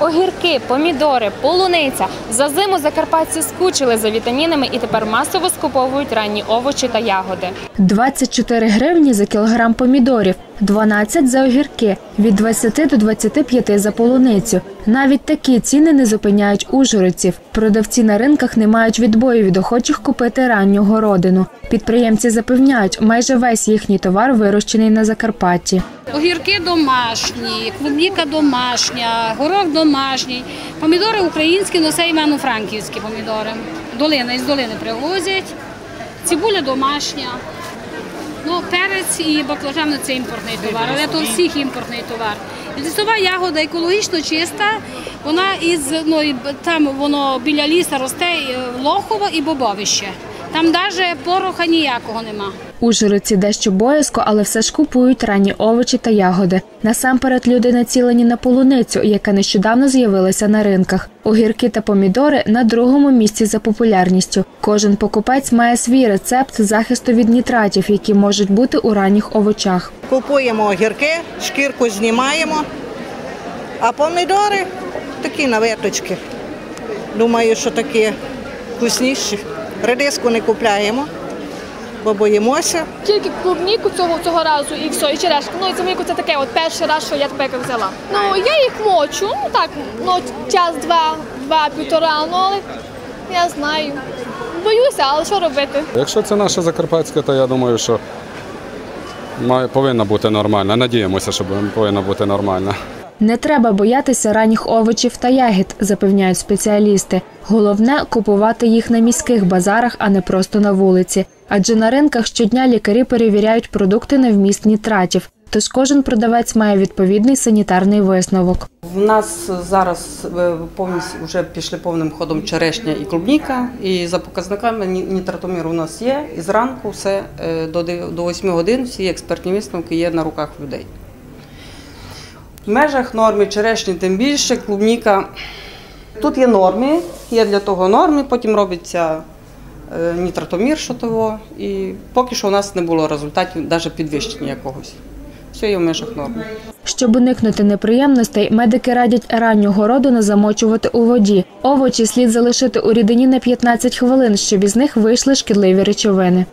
Огірки, помідори, полуниця. За зиму закарпатці скучили за вітамінами і тепер масово скуповують ранні овочі та ягоди. 24 гривні за кілограм помідорів, 12 за огірки, від 20 до 25 за полуницю. Навіть такі ціни не зупиняють ужгородців. Продавці на ринках не мають відбою від охочих купити ранню городину. Підприємці запевняють, майже весь їхній товар вирощений на Закарпатті. Огірки домашні, клубніка домашня, горох домашній, помідори українські, но це івано-франківські помідори. Долина із долини привозять, цибуля домашня. Ну, перець і баклажани це імпортний товар, але то всіх імпортний товар. Лісова ягода екологічно чиста, вона із ну, там воно біля ліса росте е, лохово і бобовище. Там навіть пороха ніякого нема. Ужгородці дещо боязко, але все ж купують ранні овочі та ягоди. Насамперед люди націлені на полуницю, яка нещодавно з'явилася на ринках. Огірки та помідори на другому місці за популярністю. Кожен покупець має свій рецепт захисту від нітратів, які можуть бути у ранніх овочах. Купуємо огірки, шкірку знімаємо, а помідори такі на веточки. Думаю, що такі вкусніші. Редиску не купляємо, бо боїмося. Тільки клубніку цього цього разу і все, і черешку. Ну і цимейку це таке, от перший раз, що я тепер взяла. Ну я їх мочу, ну так, ну час, два, два, півтора, ну але я знаю. Боюся, але що робити? Якщо це наша Закарпатська, то я думаю, що має, повинна бути нормальна. Надіємося, що повинна бути нормальна. Не треба боятися ранніх овочів та ягід, запевняють спеціалісти. Головне купувати їх на міських базарах, а не просто на вулиці. Адже на ринках щодня лікарі перевіряють продукти на вміст нітратів. Тож кожен продавець має відповідний санітарний висновок. В нас зараз е, повністю вже пішли повним ходом черешня і клубніка. І за показниками нітратомір у нас є. І зранку все е, до дев- до 8 годин всі експертні висновки є на руках людей. В межах норми черешні тим більше, клубніка. Тут є норми, є для того норми, потім робиться е, нітратомір що того. І поки що у нас не було результатів, навіть підвищення якогось. Все є в межах норми. Щоб уникнути неприємностей, медики радять ранню городину замочувати у воді. Овочі слід залишити у рідині на 15 хвилин, щоб із них вийшли шкідливі речовини.